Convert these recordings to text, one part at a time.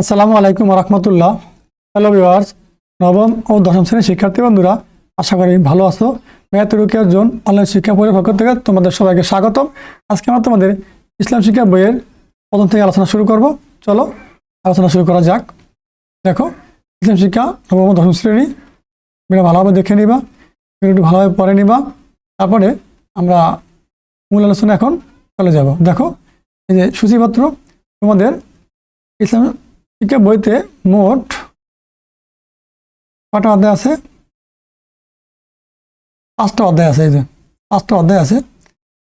আসসালামু আলাইকুম রহমতুল্লাহ hello viewers নবম ও দশম শ্রেণির শিক্ষার্থী বন্ধুরা, আশা করি ভালো আছো। ম্যাথ রুকিয়ার জোন অনলাইন শিক্ষা বইয়ের পক্ষ থেকে তোমাদের সবাইকে স্বাগতম। আজকে আমরা তোমাদের ইসলাম শিক্ষা বইয়ের প্রথম থেকে আলোচনা শুরু করব। চলো, আলোচনা শুরু করা যাক। দেখো, ইসলাম শিক্ষা নবম ও দশম শ্রেণি। ভিডিও ভালোভাবে দেখে নিবা, ভিডিওটি ভালোভাবে পড়ে নিবা। তারপরে আমরা মূল আলোচনা এখন চলে যাব। দেখো, এই যে সূচিপত্র তোমাদের ইসলাম শিক্ষা বইতে মোট কটা অধ্যায় আছে? পাঁচটা অধ্যায় আছে এই যে। পাঁচটা অধ্যায় আছে।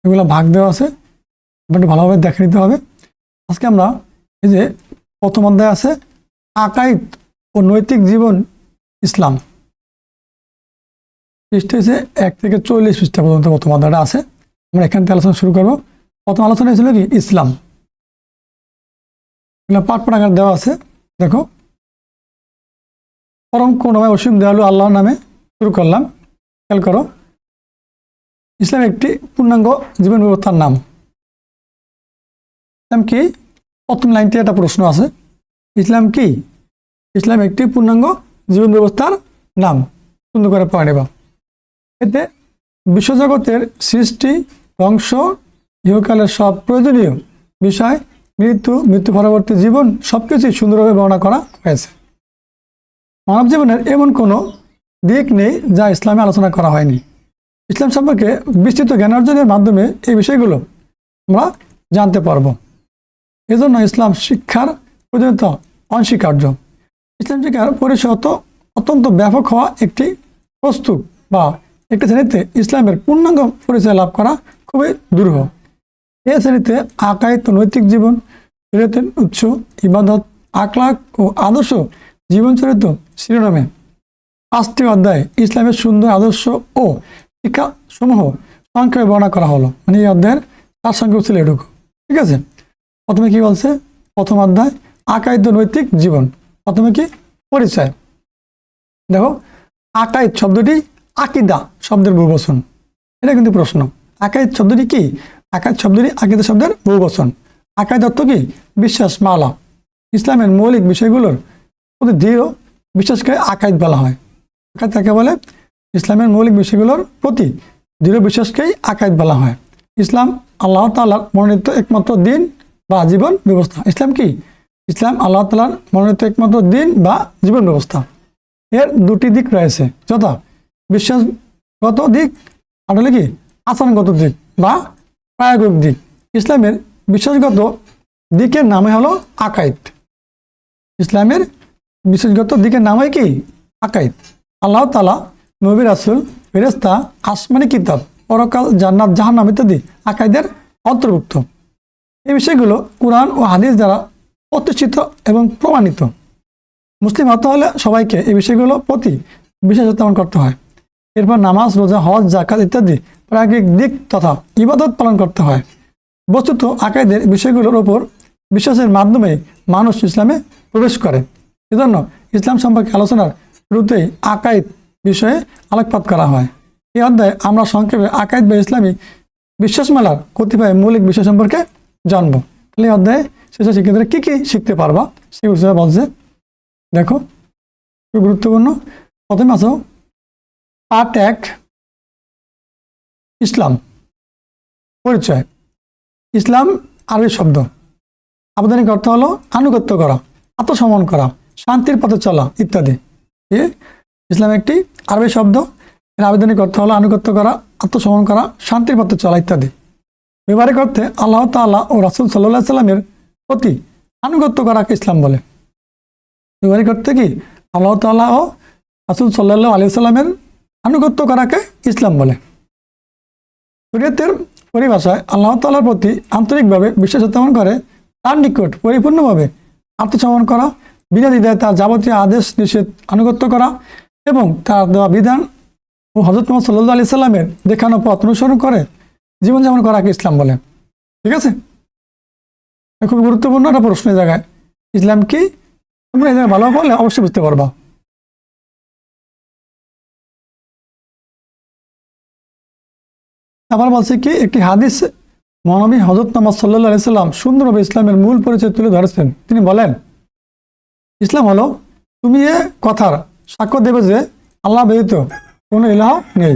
এগুলো ভাগ দেওয়া আছে। একটু ভালোভাবে দেখে নিতে হবে। আজকে আমরা এই যে প্রথম অধ্যায় আছে আকাইদ ও নৈতিক জীবন ইসলাম। পৃষ্ঠা হচ্ছে এক থেকে চল্লিশ পৃষ্ঠা পর্যন্ত প্রথম অধ্যায়টা আছে। আমরা এখান থেকে আলোচনা শুরু করব। প্রথম আলোচনা ছিল কি? ইসলাম। এগুলো পাঠ পাঠাগার দেওয়া আছে, দেখো। পরম করুণাময় অসীম দয়ালু আল্লাহর নামে শুরু করলাম। খেয়াল করো। ইসলাম একটি পূর্ণাঙ্গ জীবন ব্যবস্থার নাম। ইসলাম কি? প্রথম লাইনটি একটা প্রশ্ন আছে। ইসলাম কি? ইসলাম একটি পূর্ণাঙ্গ জীবন ব্যবস্থার নাম। সুন্দর করে পড়ে নেবা। এতে বিশ্বজগতের সৃষ্টি, ধ্বংস, ইহকালের সব প্রয়োজনীয় বিষয় মৃত্যু মৃত্যু পরবর্তী জীবন, সবকিছুই সুন্দরভাবে বর্ণনা করা হয়েছে। মানব জীবনের এমন কোনো দিক নেই যা ইসলামে আলোচনা করা হয়নি। ইসলাম সম্পর্কে বিস্তৃত জ্ঞান অর্জনের মাধ্যমে এই বিষয়গুলো আমরা জানতে পারব। এজন্য ইসলাম শিক্ষার প্রয়োজনীয়তা অনস্বীকার্য। ইসলাম শিক্ষার পরিসত অত্যন্ত ব্যাপক হওয়া একটি প্রস্তুত বা একটি শ্রেণীতে ইসলামের পূর্ণাঙ্গ পরিচয় লাভ করা খুবই দুরূহ এই শ্রেণীতে আকাইত ও নৈতিক জীবন বিরতির উৎস, ইবাদত আকলাক ও আদর্শ জীবনচরিত শিরোনামে পাঁচটি অধ্যায় ইসলামের সুন্দর আদর্শ ও শিক্ষা সমূহ সংক্ষেপে বর্ণনা করা হলো। মানে এই অধ্যায়ের তার সংক্ষেপ ছিল এটুকু। ঠিক আছে? প্রথমে কি বলছে? প্রথম অধ্যায় ও নৈতিক জীবন। প্রথমে কি? পরিচয়। দেখো আকাইদ শব্দটি আকিদা শব্দের বহুবচন। এটা কিন্তু প্রশ্ন। আকাইদ শব্দটি কি? আকাইদ শব্দটি আকিদা শব্দের বহুবচন আকাইদ অর্থ কি? বিশ্বাস, মালা। ইসলামের মৌলিক বিষয়গুলোর প্রতি দৃঢ় বিশ্বাসকে আকাইদ বলা হয়। আকাইদ তাকে বলে? ইসলামের মৌলিক বিষয়গুলোর প্রতি দৃঢ় বিশ্বাসকেই আকাইদ বলা হয়। ইসলাম আল্লাহ তাআলার মনোনীত একমাত্র দিন বা জীবন ব্যবস্থা। ইসলাম কি? ইসলাম আল্লাহ তাআলার মনোনীত একমাত্র দিন বা জীবন ব্যবস্থা। এর দুটি দিক রয়েছে। যথা, বিশ্বাসগত দিক, আর হলে কি, আচরণগত দিক বা প্রায়োগিক দিক ইসলামের বিশ্বাসগত দিকের নামে হলো আকাইদ। ইসলামের বিশ্বাসগত দিকের নামে কি? আকাইদ। আল্লাহ তালা নবী রাসুল ফেরেস্তা আসমানি কিতাব, পরকাল, জান্নাত, জাহান্নাম ইত্যাদি আকাইদের অন্তর্ভুক্ত। এই বিষয়গুলো কোরআন ও হাদিস দ্বারা প্রতিষ্ঠিত এবং প্রমাণিত। মুসলিম হতে হলে সবাইকে এই বিষয়গুলো প্রতি বিশ্বাস স্থাপন করতে হয়। এরপর নামাজ, রোজা, হজ জাকাত ইত্যাদি প্রাকৃতিক দিক তথা ইবাদত পালন করতে হয়। বস্তুত আকাইদের বিষয়গুলোর ওপর বিশ্বাসের মাধ্যমে মানুষ ইসলামে প্রবেশ করে। এজন্য ইসলাম সম্পর্কে আলোচনার শুরুতেই আকাইদ বিষয়ে আলোকপাত করা হয়। এই অধ্যায়ে আমরা সংক্ষেপে আকাইদ বা ইসলামী বিশ্বাস মেলার কতিপয় মৌলিক বিষয় সম্পর্কে জানব। তাহলে এই অধ্যায়ে শেষে শিক্ষার্থীরা কী কী শিখতে পারবা? বিষয়ে বলছে। দেখো, খুব গুরুত্বপূর্ণ। প্রথমে আসো পার্ট এক ইসলাম, পরিচয়। ইসলাম আরবি শব্দ। আবেদনিক অর্থ হলো আনুগত্য করা আত্মসমন করা, শান্তির পথে চলা ইত্যাদি। ইসলাম একটি আরবি শব্দ। এর আবেদনিক অর্থ হলো আনুগত্য করা আত্মসমন করা, শান্তির পথে চলা ইত্যাদি। ব্যবহারিক অর্থে আল্লাহ তাআলা ও রাসুল সাল্লাহ সাল্লামের প্রতি আনুগত্য করাকে ইসলাম বলে। ব্যবহারিক অর্থে কি? আল্লাহ তাআলা ও রাসুল সাল্লাহ আলি সাল্লামের আনুগত্য করাকে ইসলাম বলে। শরীয়তের পরিভাষায় আল্লাহ তাআলার প্রতি আন্তরিকভাবে বিশ্বাস স্থাপন করে, তার নিকট পরিপূর্ণভাবে আত্মসমর্পণ করা বিনা দ্বিধায় তার যাবতীয় আদেশ, নিষেধ আনুগত্য করা এবং তার দেওয়া বিধান ও হজরত মোহাম্মদ সাল্লাহ আলি সাল্লামের দেখানো পথ অনুসরণ করে জীবনযাপন করাকে ইসলাম বলে। ঠিক আছে? খুব গুরুত্বপূর্ণ একটা প্রশ্নের জায়গায়। ইসলাম কি? তোমরা ভালো বললে অবশ্যই বুঝতে পারবা। আবার বলছে কি, একটি হাদিস মহানবী হজরত নামাজ সাল্লাহ আলি সাল্লাম সুন্দরভাবে ইসলামের মূল পরিচয় তুলে ধরেছেন। তিনি বলেন, ইসলাম হলো তুমি এ কথার সাক্ষ্য দেবে যে আল্লাহ ব্যতীত কোনো ইলাহ নেই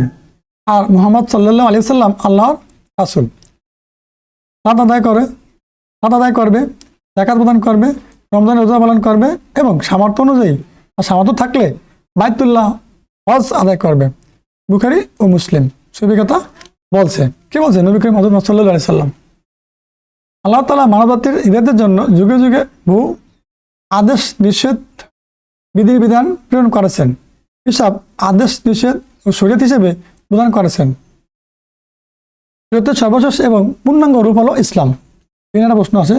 আর মোহাম্মদ সাল্লাহ আলি সাল্লাম আল্লাহর রাসুল। সাত আদায় করে সাত আদায় করবে জাকাত প্রদান করবে, রমজান রোজা পালন করবে এবং সামর্থ্য অনুযায়ী আর সামর্থ্য থাকলে বাইতুল্লাহ হজ আদায় করবে। বুখারি ও মুসলিম। সবই কথা বলছে। কে বলছে? নবী করিম হজরত সাল্লাহ সাল্লাম। আল্লাহ তালা মানবজাতির হৃদয়তের জন্য যুগে যুগে বহু আদেশ নিষেধ বিধি বিধান প্রেরণ করেছেন। এসব আদেশ নিষেধ ও শরীয়ত হিসেবে প্রদান করেছেন। শরীয়তের সর্বশেষ এবং পূর্ণাঙ্গ রূপ হলো ইসলাম। এখানে একটা প্রশ্ন আছে।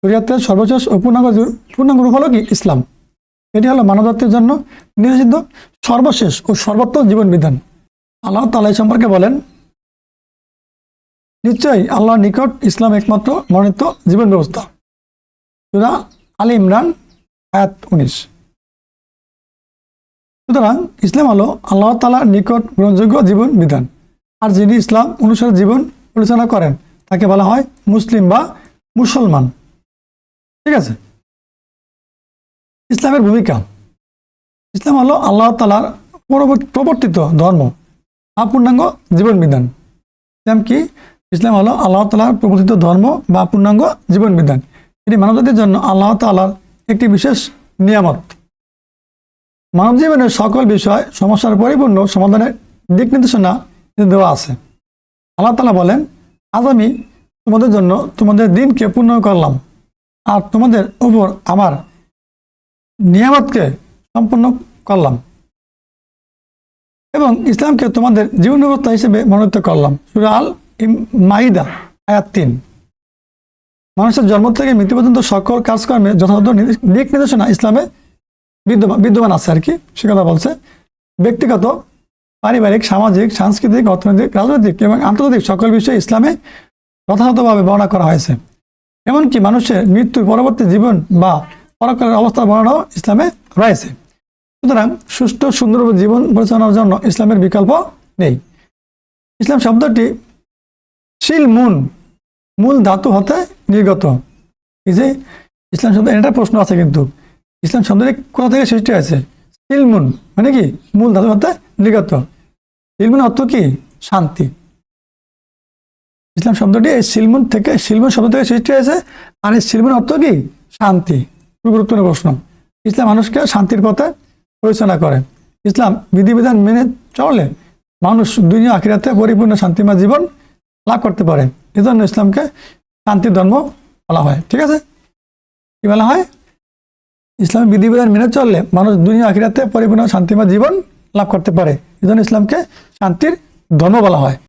শরীয়তের সর্বশেষ ও পূর্ণাঙ্গ পূর্ণাঙ্গ রূপ হলো কি? ইসলাম। এটি হলো মানবজাতির জন্য নিষিদ্ধ সর্বশেষ ও সর্বোত্তম জীবন বিধান আল্লাহ তালা সম্পর্কে বলেন নিশ্চয়ই আল্লাহর নিকট ইসলাম একমাত্র মনোনীত জীবন ব্যবস্থা। সুরা আলী ইমরান, আয়াত উনিশ। সুতরাং ইসলাম হলো আল্লাহ তালার নিকট গ্রহণযোগ্য জীবন বিধান। আর যিনি ইসলাম অনুসারে জীবন পরিচালনা করেন, তাকে বলা হয় মুসলিম বা মুসলমান। ঠিক আছে? ইসলামের ভূমিকা। ইসলাম হলো আল্লাহ তালার পরবর্তী, প্রবর্তিত ধর্ম, আপূর্ণাঙ্গ জীবন বিধান। ইসলাম কি ইসলাম হলো আল্লাহ তালার প্রবর্তিত ধর্ম বা পূর্ণাঙ্গ জীবন বিধান এটি মানবজাতির জন্য আল্লাহ তালার একটি বিশেষ নিয়ামত। মানব জীবনের সকল বিষয় সমস্যার পরিপূর্ণ সমাধানের দিক নির্দেশনা দেওয়া আছে। আল্লাহ তালা বলেন, আজ আমি তোমাদের জন্য তোমাদের দিনকে পূর্ণ করলাম। আর তোমাদের উপর আমার নিয়ামতকে সম্পূর্ণ করলাম। এবং ইসলামকে তোমাদের জীবন ব্যবস্থা হিসেবে মনোনীত করলাম। সুরা আল ইম- মাইদা আয়াত তিন মানুষের জন্ম থেকে মৃত্যু পর্যন্ত সকল কাজকর্মে যথাযথ দিক নির্দেশনা ইসলামে বিদ্যমান বিদ্যমান আছে আর কি, সে কথা বলছে। ব্যক্তিগত, পারিবারিক, সামাজিক, সাংস্কৃতিক, অর্থনৈতিক, রাজনৈতিক এবং আন্তর্জাতিক সকল বিষয়ে ইসলামে যথাযথভাবে বর্ণনা করা হয়েছে। এমনকি মানুষের মৃত্যুর পরবর্তী জীবন বা পরকালের অবস্থার বর্ণনাও ইসলামে রয়েছে। সুতরাং সুষ্ঠু সুন্দর জীবন পরিচালনার জন্য ইসলামের বিকল্প নেই। ইসলাম শব্দটি শিল মুন মূল ধাতু হতে নির্গত। এই যে ইসলাম শব্দ এটা প্রশ্ন আছে কিন্তু। ইসলাম শব্দটি কোথা থেকে সৃষ্টি হয়েছে? সিলমুন মানে কি? মূল ধাতু হতে নির্গত। সিলমুন অর্থ কি? শান্তি। ইসলাম শব্দটি এই সিলমুন থেকে সিলমুন শব্দ থেকে সৃষ্টি হয়েছে, আর এই সিলমুন অর্থ কি? শান্তি। খুব গুরুত্বপূর্ণ প্রশ্ন। ইসলাম মানুষকে শান্তির পথে পরিচালনা করে। ইসলাম বিধিবিধান মেনে চলে মানুষ দুনিয়া, আখিরাতে পরিপূর্ণ শান্তিময় জীবন লাভ করতে পারে। এজন্য ইসলামকে শান্তি ধর্ম বলা হয়। ঠিক আছে? কি বলা হয়? ইসলামের বিধিবিধান মেনে চললে মানুষ দুনিয়া আখিরাতে পরিপূর্ণ শান্তিময় জীবন লাভ করতে পারে। এজন্য ইসলামকে শান্তির ধর্ম বলা হয়।